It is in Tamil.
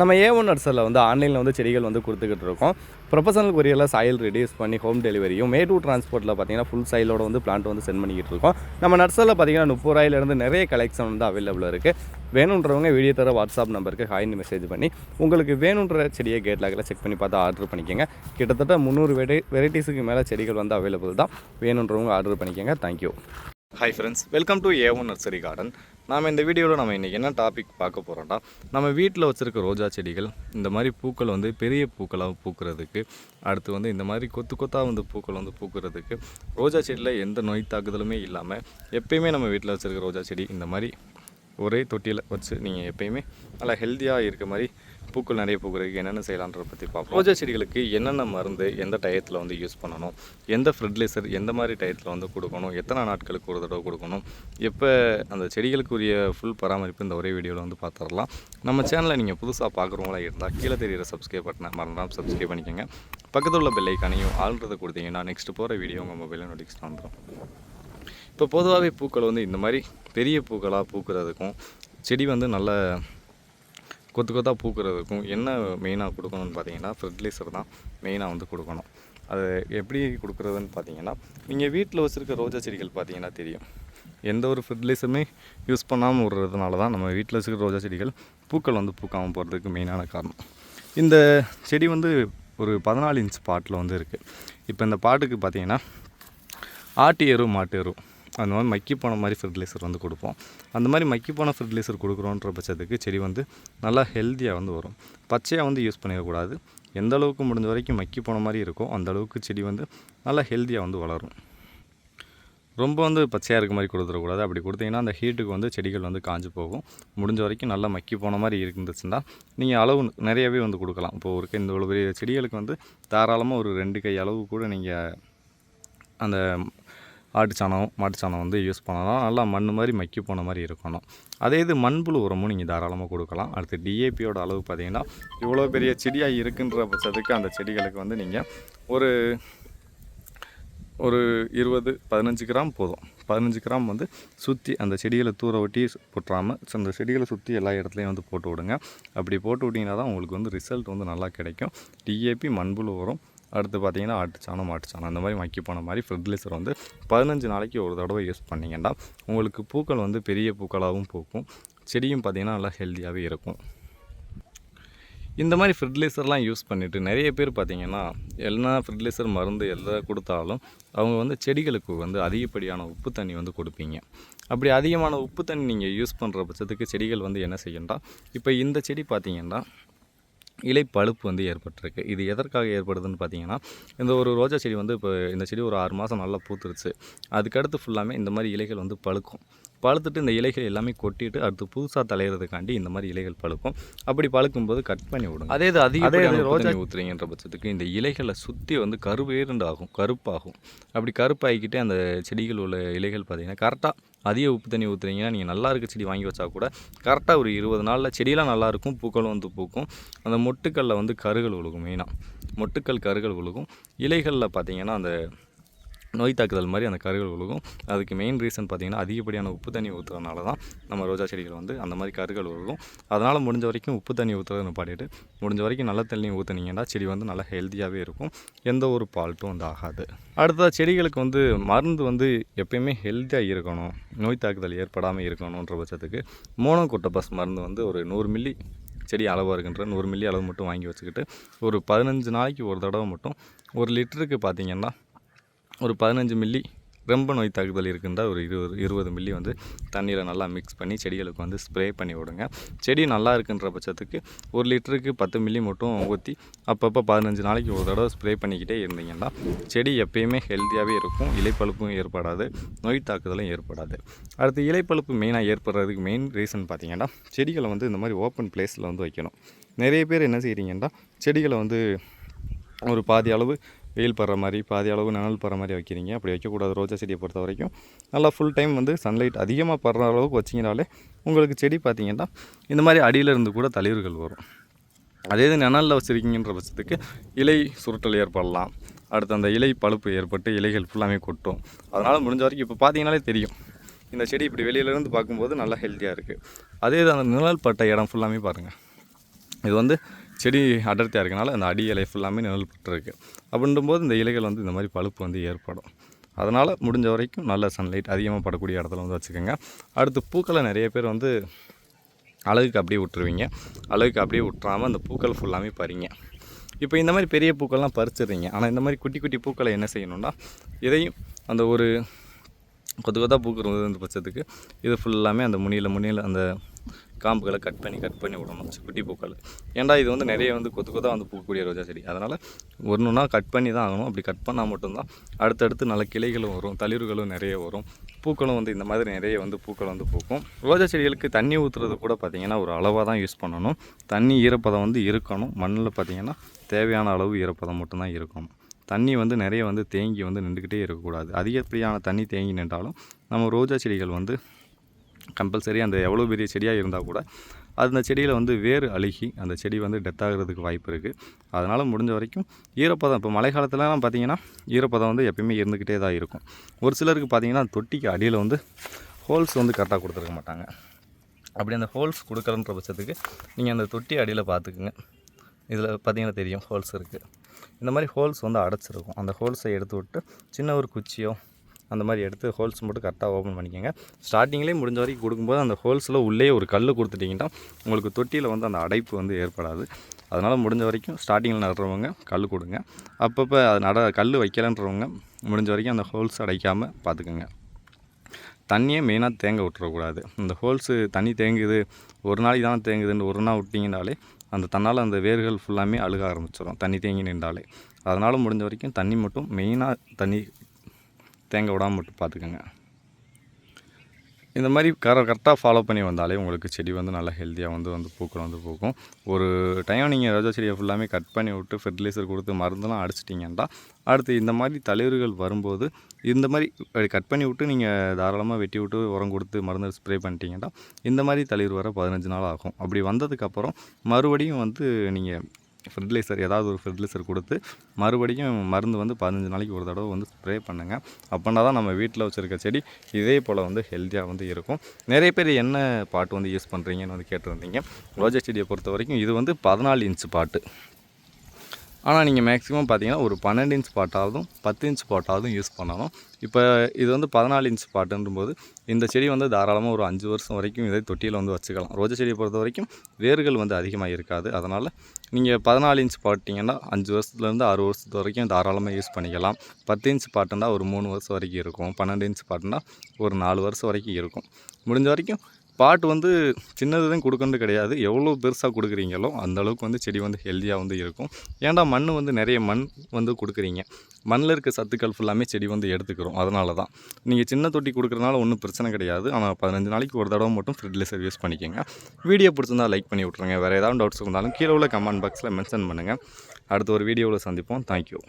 நம்ம ஏ ஒன் நர்சரில் வந்து ஆன்லைனில் வந்து செடிகள் வந்து கொடுத்துக்கிட்டு இருக்கோம். ப்ரொஃபஷனல் கொரியரில் சாயில் ரெடியூஸ் பண்ணி ஹோம் டெலிவரியும் மே டூ டிரான்ஸ்போர்ட்டில் பார்த்தீங்கன்னா ஃபுல் சைலோட வந்து பிளான்ட் வந்து சென்ட் பண்ணிக்கிட்டு இருக்கோம். நம்ம நர்சரில் பார்த்தீங்கன்னா முப்பது ரூபாயிலேருந்து நிறைய கலெக்ஷன் வந்து அவைலபிள் இருக்குது வேணுன்றவங்க வீடியோ தர வாட்ஸ்அப் நம்பருக்கு ஹாய்னு மெசேஜ் பண்ணி உங்களுக்கு வேணுன்ற செடியை கேட் லாகில் செக் பண்ணி பார்த்து ஆர்டர் பண்ணிக்கோங்க. கிட்டத்தட்ட முந்நூறு வெரை வெரைட்டிஸுக்கு மேலே செடிகள் வந்து அவைலபிள் தான். வேணுன்றவங்க ஆர்டர் பண்ணிக்கோங்க. Thank you hi friends welcome to A one nursery garden நாம் இந்த வீடியோவில் நம்ம இன்றைக்கி என்ன டாபிக் பார்க்க போகிறோம்னா நம்ம வீட்டில் வச்சுருக்க ரோஜா செடிகள் இந்த மாதிரி பூக்கள் வந்து பெரிய பூக்களாக பூக்கிறதுக்கு அடுத்து வந்து இந்த மாதிரி கொத்து கொத்தாக வந்து பூக்கள் வந்து பூக்கிறதுக்கு ரோஜா செடியில் எந்த நோய் தாக்குதலுமே இல்லாமல் எப்பயுமே நம்ம வீட்டில் வச்சுருக்க ரோஜா செடி இந்த மாதிரி ஒரே தொட்டியில் வச்சு நீங்கள் எப்பயுமே நல்லா ஹெல்த்தியாக இருக்க மாதிரி பூக்கள் நிறைய பூக்கிறதுக்கு என்னென்ன செய்யலான்றத பற்றி பார்ப்போம். ரோஜா செடிகளுக்கு என்னென்ன மருந்து எந்த டயத்தில் வந்து யூஸ் பண்ணணும் எந்த ஃபெர்டிலைசர் எந்த மாதிரி டயத்தில் வந்து கொடுக்கணும் எத்தனை நாட்களுக்கு ஒரு தடவை கொடுக்கணும் எப்போ அந்த செடிகளுக்குரிய ஃபுல் பராமரிப்பு இந்த ஒரே வீடியோவில் வந்து பார்த்துடலாம் நம்ம சேனலை நீங்கள் புதுசாக பார்க்குறவங்களா இருந்தால் கீழே தெரியிற சப்ஸ்கிரைப் பட்டனை மறந்துடாமல் சப்ஸ்கிரைப் பண்ணிக்கோங்க. பக்கத்தில் உள்ள பெல்லைக்கானையும் ஆள்றதை கொடுத்தீங்கன்னா நெக்ஸ்ட் போகிற வீடியோ உங்கள் மொபைலில் நோட்டிஃபிகேஷன் வந்துடும் இப்போ பொதுவாகவே பூக்கள் வந்து இந்த மாதிரி பெரிய பூக்களாக பூக்கிறதுக்கும் செடி வந்து நல்ல கொத்து கொத்தாக பூக்கிறதுக்கும் என்ன மெயினாக கொடுக்கணும்னு பார்த்தீங்கன்னா ஃபெர்டிலைசர் தான் மெயினாக வந்து கொடுக்கணும். அது எப்படி கொடுக்குறதுன்னு பார்த்தீங்கன்னா நீங்கள் வீட்டில் வச்சுருக்க ரோஜா செடிகள் பார்த்தீங்கன்னா தெரியும். எந்த ஒரு ஃபெர்டிலைசருமே யூஸ் பண்ணாமல் விடுறதுனால தான் நம்ம வீட்டில் வச்சுருக்க ரோஜா செடிகள் பூக்கள் வந்து பூக்காமல் போகிறதுக்கு மெயினான காரணம். இந்த செடி வந்து ஒரு பதினாலு இன்ச் பாட்டில் வந்து இருக்குது இப்போ இந்த பாட்டுக்கு பார்த்தீங்கன்னா ஆட்டு எரு மாட்டு எரு. அந்த மாதிரி மக்கி போன மாதிரி ஃபெர்டிலைசர் வந்து கொடுப்போம். அந்த மாதிரி மக்கி போன ஃபெர்டிலைசர் கொடுக்குறோன்ற பட்சத்துக்கு செடி வந்து நல்லா ஹெல்த்தியாக வந்து வரும். பச்சையாக வந்து யூஸ் பண்ணிடக்கூடாது எந்த அளவுக்கு முடிஞ்ச வரைக்கும் மக்கி போன மாதிரி இருக்கோ அந்த அளவுக்கு செடி வந்து நல்லா ஹெல்த்தியாக வந்து வளரும். ரொம்ப வந்து பச்சையாக இருக்க மாதிரி கொடுத்துடக்கூடாது. அப்படி கொடுத்தீங்கன்னா அந்த ஹீட்டுக்கு வந்து செடிகள் வந்து காஞ்சு போகும். முடிஞ்ச வரைக்கும் நல்லா மக்கி போன மாதிரி இருந்துச்சுன்னா நீங்கள் அளவு நிறையவே வந்து கொடுக்கலாம். இப்போ ஒரு கை- இந்த இவ்வளோ பெரிய செடிகளுக்கு வந்து தாராளமாக ஒரு ரெண்டு கை அளவு கூட நீங்கள் அந்த ஆட்டு சாணம் மாட்டு சாணம் வந்து யூஸ் பண்ணலாம். நல்லா மண் மாதிரி மக்கி போன மாதிரி இருக்கணும். அதே இது மண்புழு உரமும் நீங்கள் தாராளமாக கொடுக்கலாம். அடுத்து டிஏபியோட அளவு பார்த்தீங்கன்னா இவ்வளோ பெரிய செடியாக இருக்குன்ற பட்சத்துக்கு அந்த செடிகளுக்கு வந்து நீங்கள் ஒரு ஒரு இருபது பதினஞ்சு கிராம் போதும். பதினஞ்சு கிராம் வந்து சுற்றி அந்த செடிகளை தூர ஒட்டி போட்டுறாமல் அந்த செடிகளை சுற்றி எல்லா இடத்துலையும் வந்து போட்டு விடுங்க. அப்படி போட்டு விட்டிங்கன்னா தான் உங்களுக்கு வந்து ரிசல்ட் வந்து நல்லா கிடைக்கும். டிஏபி மண்புழு உரம் அடுத்து பார்த்தீங்கன்னா ஆட்டுச்சாணம் மாட்டுச்சாணம் அந்த மாதிரி மக்கி போன மாதிரி ஃபெர்டிலைசர் வந்து பதினஞ்சு நாளைக்கு ஒரு தடவை யூஸ் பண்ணிங்கன்னா உங்களுக்கு பூக்கள் வந்து பெரிய பூக்களாகவும் பூக்கும். செடியும் பார்த்திங்கன்னா நல்லா ஹெல்த்தியாகவே இருக்கும். இந்த மாதிரி ஃபெர்டிலைசர்லாம் யூஸ் பண்ணிவிட்டு நிறைய பேர் பார்த்தீங்கன்னா எல்லா ஃபெர்டிலைசர் மருந்து எல்லாம் கொடுத்தாலும் அவங்க வந்து செடிகளுக்கு வந்து அதிகப்படியான உப்பு தண்ணி வந்து கொடுப்பீங்க. அப்படி அதிகமான உப்பு தண்ணி நீங்கள் யூஸ் பண்ணுற பட்சத்துக்கு செடிகள் வந்து என்ன செய்யண்டா இப்போ இந்த செடி பார்த்தீங்கன்னா இலை பழுப்பு வந்து ஏற்பட்டிருக்கு. இது எதற்காக ஏற்படுதுன்னு பார்த்தீங்கன்னா இந்த ஒரு ரோஜா செடி வந்து இப்போ இந்த செடி ஒரு ஆறு மாதம் நல்லா பூத்துருச்சு. அதுக்கடுத்து ஃபுல்லாமே இந்த மாதிரி இலைகள் வந்து பழுக்கும். பழுத்துட்டு இந்த இலைகள் எல்லாமே கொட்டிட்டு அடுத்து புதுசாக தலையிறதுக்காண்டி இந்த மாதிரி இலைகள் பழுக்கும். அப்படி பழுக்கும்போது கட் பண்ணி விடுங்க. அதே இது அதிக ரோஜா ஊற்றுறீங்கன்ற பட்சத்துக்கு இந்த இலைகளை சுற்றி வந்து கருவேறுண்டு ஆகும் கருப்பாகும். அப்படி கருப்பாகிக்கிட்டே அந்த செடிகள் உள்ள இலைகள் பார்த்தீங்கன்னா கரெக்டாக அதிக உப்பு தண்ணி ஊற்றுறீங்கன்னா நீங்கள் நல்லா இருக்க செடி வாங்கி வச்சா கூட கரெக்டாக ஒரு இருபது நாளில் செடியெல்லாம் நல்லா இருக்கும் பூக்களும் வந்து பூக்கும். அந்த மொட்டுக்களில் வந்து கருகள் விழுகும் மெயினாக மொட்டுக்கள் கருகள் விழுகும் இலைகளில் பார்த்தீங்கன்னா அந்த நோய் தாக்குதல் மாதிரி அந்த கருகள் விழுகும் அதுக்கு மெயின் ரீசன் பார்த்தீங்கன்னா அதிகப்படியான உப்பு தண்ணி ஊற்றுறதுனால தான் நம்ம ரோஜா செடிகள் வந்து அந்த மாதிரி கருகள் விழுகும் அதனால் முடிஞ்ச வரைக்கும் உப்பு தண்ணி ஊற்றுறதை நிப்பாட்டிட்டு முடிஞ்ச வரைக்கும் நல்ல தண்ணி ஊற்றுனீங்கன்னா செடி வந்து நல்லா ஹெல்த்தியாகவே இருக்கும். எந்த ஒரு பால்ட்டும் வந்து ஆகாது. அடுத்ததாக செடிகளுக்கு வந்து மருந்து வந்து எப்பயுமே ஹெல்த்தியாக இருக்கணும். நோய் தாக்குதல் ஏற்படாமல் இருக்கணுன்ற பட்சத்துக்கு மோனோகோட்டோபஸ் மருந்து வந்து ஒரு நூறு மில்லி செடி அளவாக இருக்குன்ற நூறு மில்லி அளவு மட்டும் வாங்கி வச்சுக்கிட்டு ஒரு பதினஞ்சு நாளைக்கு ஒரு தடவை மட்டும் ஒரு லிட்டருக்கு பார்த்தீங்கன்னா ஒரு பதினஞ்சு மில்லி ரொம்ப நோய் தாக்குதல் இருக்குன்றால் ஒரு இருபது இருபது மில்லி வந்து தண்ணியில் நல்லா மிக்ஸ் பண்ணி செடிகளுக்கு வந்து ஸ்ப்ரே பண்ணி விடுங்க. செடி நல்லா இருக்குன்ற பட்சத்துக்கு ஒரு லிட்டருக்கு பத்து மில்லி மட்டும் ஊற்றி அப்பப்போ பதினஞ்சு நாளைக்கு ஒரு தடவை ஸ்ப்ரே பண்ணிக்கிட்டே இருந்தீங்கன்னா செடி எப்பயுமே ஹெல்த்தியாகவே இருக்கும் இலைப்பழுப்பும் ஏற்படாது நோய் தாக்குதலும் ஏற்படாது. அடுத்து இலைப்பழுப்பு மெயினாக ஏற்படுறதுக்கு மெயின் ரீசன் பார்த்திங்கன்னா செடிகளை வந்து இந்த மாதிரி ஓப்பன் பிளேஸில் வந்து வைக்கணும். நிறைய பேர் என்ன செய்கிறீங்கன்னா செடிகளை வந்து ஒரு பாதி அளவு வெயில் படுற மாதிரி பாதி அளவு நிழல் படுற மாதிரி வைக்கிறீங்க. அப்படி வைக்கக்கூடாது. ரோஜா செடியை பொறுத்த வரைக்கும். நல்லா ஃபுல் டைம் வந்து சன்லைட் அதிகமாக படுற அளவுக்கு வச்சிங்கனாலே உங்களுக்கு செடி பார்த்தீங்கன்னா இந்த மாதிரி அடியிலிருந்து கூட தளிர்கள் வரும். அதே இது நிழலில் வச்சுருக்கீங்கன்ற பட்சத்துக்கு இலை சுருட்டல் ஏற்படலாம். அடுத்து அந்த இலை பழுப்பு ஏற்பட்டு இலைகள் ஃபுல்லாமே கொட்டும். அதனால் முடிஞ்ச வரைக்கும் இப்போ பார்த்தீங்கனாலே தெரியும். இந்த செடி இப்படி வெளியிலேருந்து பார்க்கும்போது நல்லா ஹெல்த்தியாக இருக்குது அதே இது அந்த நிழல் பட்ட இடம் ஃபுல்லாமே பாருங்கள் இது வந்து செடி அடர்த்தியாக இருக்கனால அந்த அடி இலை ஃபுல்லாமே நிழல் பட்டிருக்கு அப்படின்னும்போது இந்த இலைகள் வந்து இந்த மாதிரி பழுப்பு வந்து ஏற்படும். அதனால் முடிஞ்ச வரைக்கும் நல்ல சன்லைட் அதிகமாக படக்கூடிய இடத்துல வந்து வச்சுக்கோங்க. அடுத்து பூக்களை நிறைய பேர் வந்து அழகுக்கு அப்படியே விட்டுருவீங்க. அழகுக்கு அப்படியே விட்டுறாமல் அந்த பூக்கள் ஃபுல்லாமே பறிங்க. இப்போ இந்த மாதிரி பெரிய பூக்கள்லாம் பறிச்சிடுறீங்க. ஆனால் இந்த மாதிரி குட்டி குட்டி பூக்களை என்ன செய்யணும்னா இதையும் அந்த ஒரு கொத்து கொத்தாக பூக்கிறது பட்சத்துக்கு இது ஃபுல்லாமே அந்த முனியில் முனியில் அந்த காம்புகளை கட் பண்ணி கட் பண்ணி விடணும். குட்டி பூக்கள். ஏன்டா இது வந்து நிறைய வந்து கொத்து கொத்தாக வந்து பூக்கக்கூடிய ரோஜா செடி. அதனால் ஒன்றுனா கட் பண்ணி தான் ஆகணும். அப்படி கட் பண்ணால் மட்டும்தான் அடுத்தடுத்து நல்ல கிளைகளும் வரும் தளிர்களும் நிறைய வரும். பூக்களும் வந்து இந்த மாதிரி நிறைய வந்து பூக்கள் வந்து பூக்கும். ரோஜா செடிகளுக்கு தண்ணி ஊற்றுறது கூட பார்த்திங்கன்னா ஒரு அளவாக தான் யூஸ் பண்ணணும். தண்ணி ஈரப்பதம் வந்து இருக்கணும். மண்ணில் பார்த்திங்கன்னா தேவையான அளவு ஈரப்பதம் மட்டும்தான் இருக்கணும். தண்ணி வந்து நிறைய வந்து தேங்கி வந்து நின்றுக்கிட்டே இருக்கக்கூடாது. அதிகப்படியான தண்ணி தேங்கி நின்றாலும் நம்ம ரோஜா செடிகள் வந்து கம்பல்சரி அந்த எவ்வளோ பெரிய செடியாக இருந்தால் கூட அந்த செடியில் வந்து வேர் அழுகி அந்த செடி வந்து டெத் ஆகிறதுக்கு வாய்ப்பு இருக்குது அதனால் முடிஞ்ச வரைக்கும் ஈரப்பதம் இப்போ மழை காலத்துலலாம் பார்த்தீங்கன்னா ஈரப்பதம் வந்து எப்பயுமே இருந்துக்கிட்டே தான் இருக்கும். ஒரு சிலருக்கு பார்த்தீங்கன்னா தொட்டிக்கு அடியில் வந்து ஹோல்ஸ் வந்து கரெக்டாக கொடுத்துருக்க மாட்டாங்க. அப்படி அந்த ஹோல்ஸ் கொடுக்குறன்ற பட்சத்துக்கு நீங்கள் அந்த தொட்டி அடியில் பார்த்துக்குங்க இதில் பார்த்தீங்கன்னா தெரியும் ஹோல்ஸ் இருக்குது இந்த மாதிரி ஹோல்ஸ் வந்து அடைச்சிருக்கும். அந்த ஹோல்ஸை எடுத்து விட்டு சின்ன ஒரு குச்சியோ அந்த மாதிரி எடுத்து ஹோல்ஸ் மட்டும் கரெக்டாக ஓப்பன் பண்ணிக்கோங்க. ஸ்டார்டிங்லேயே முடிஞ்ச வரைக்கும் கொடுக்கும்போது அந்த ஹோல்ஸில் உள்ளே ஒரு கல் கொடுத்துட்டிங்கன்னா உங்களுக்கு தொட்டியில் வந்து அந்த அடைப்பு வந்து ஏற்படாது. அதனால் முடிஞ்ச வரைக்கும் ஸ்டார்டிங்கில் நடுறவங்க கல் கொடுங்க. அப்பப்போ அது நட கல் வைக்கலன்றவங்க முடிஞ்ச வரைக்கும் அந்த ஹோல்ஸ் அடைக்காமல் பார்த்துக்குங்க. தண்ணியே மெயினாக தேங்க விட்டுறக்கூடாது. இந்த ஹோல்ஸு தண்ணி தேங்குது ஒரு நாளைக்கு தான் தேங்குதுன்னு ஒரு நாள் விட்டிங்கனாலே அந்த தன்னால் அந்த வேர்கள் ஃபுல்லாமே அழுக ஆரம்பிச்சிடும் தண்ணி தேங்கி நின்றாலே. அதனால் முடிஞ்ச வரைக்கும் தண்ணி மட்டும் மெயினாக தண்ணி தேங்க விடாமல் மட்டும் பார்த்துக்கோங்க இந்த மாதிரி கர கரெக்டாக ஃபாலோ பண்ணி வந்தாலே உங்களுக்கு செடி வந்து நல்லா ஹெல்த்தியாக வந்து வந்து பூக்கள் வந்து பூக்கும். ஒரு டைம் நீங்கள் ரோஜா செடியை ஃபுல்லாமே கட் பண்ணி விட்டு ஃபெர்டிலைசர் கொடுத்து மருந்தெல்லாம் அடிச்சிட்டிங்கன்னா அடுத்து இந்த மாதிரி தலைவர்கள் வரும்போது இந்த மாதிரி கட் பண்ணி விட்டு நீங்கள் தாராளமாக வெட்டி விட்டு உரம் கொடுத்து மருந்து ஸ்ப்ரே பண்ணிட்டீங்கன்னா இந்த மாதிரி தலைவர் வர பதினஞ்சு நாள் ஆகும். அப்படி வந்ததுக்கப்புறம் மறுபடியும் வந்து நீங்கள் ஃபெர்டிலைசர் ஏதாவது ஒரு ஃபெர்டிலைசர் கொடுத்து மறுபடியும் மருந்து வந்து பதினஞ்சு நாளைக்கு ஒரு தடவை வந்து ஸ்ப்ரே பண்ணுங்கள் அப்படின்னா தான் நம்ம வீட்டில் வச்சுருக்க செடி இதே போல் வந்து ஹெல்த்தியாக வந்து இருக்கும். நிறைய பேர் என்ன பாட்டு வந்து யூஸ் பண்ணுறீங்கன்னு வந்து கேட்டிருந்தீங்க. ரோஜா செடியை பொறுத்த வரைக்கும் இது வந்து பதினாலு இன்ச்சு பாட்டு. ஆனால் நீங்கள் மேக்ஸிமம் பார்த்தீங்கன்னா ஒரு பன்னெண்டு இன்ச் பாட்டாவதும் பத்து இன்ச் பாட்டாவதும் யூஸ் பண்ணணும். இப்போ இது வந்து பதினாலு இன்ச் பாட்டுன்றும்போது இந்த செடி வந்து தாராளமாக ஒரு அஞ்சு வருஷம் வரைக்கும் இதே தொட்டியில் வந்து வச்சுக்கலாம். ரோஜா செடியை பொறுத்த வரைக்கும் வேர்கள் வந்து அதிகமாக இருக்காது. அதனால் நீங்கள் பதினாலு இன்ச் பாட்டிங்கன்னா அஞ்சு வருஷத்துலேருந்து ஆறு வருஷத்து வரைக்கும் தாராளமாக யூஸ் பண்ணிக்கலாம். பத்து இன்ச் பாட்டுன்னா ஒரு மூணு வருஷம் வரைக்கும் இருக்கும். பன்னெண்டு இன்ச் பாட்டுன்னா ஒரு நாலு வருஷம் வரைக்கும் இருக்கும். முடிஞ்ச வரைக்கும் பாட்டு வந்து சின்னது தான் கொடுக்கறது கிடையாது. எவ்வளோ பெருசாக கொடுக்குறீங்களோ அந்த அளவுக்கு வந்து செடி வந்து ஹெல்த்தியாக வந்து இருக்கும். ஏன்டா மண் வந்து நிறைய மண் வந்து கொடுக்குறீங்க? மண்ணில் இருக்க சத்துக்கள் ஃபுல்லாமே செடி வந்து எடுத்துக்கிறோம். அதனால தான். நீங்கள் சின்ன தொட்டி கொடுக்குறதுனால ஒன்றும் பிரச்சனை கிடையாது. ஆனால் பதினஞ்சு நாளைக்கு ஒரு தடவை மட்டும் ஃபெர்டிலைசர் யூஸ் பண்ணிக்கோங்க. வீடியோ பிடிச்சிருந்தா லைக் பண்ணி விட்ருங்க வேறு ஏதாவது டவுட்ஸ் இருந்தாலும் கீழே உள்ள கமெண்ட் பாக்ஸில் மென்ஷன் பண்ணுங்கள் அடுத்த ஒரு வீடியோவில் சந்திப்போம். தேங்க்யூ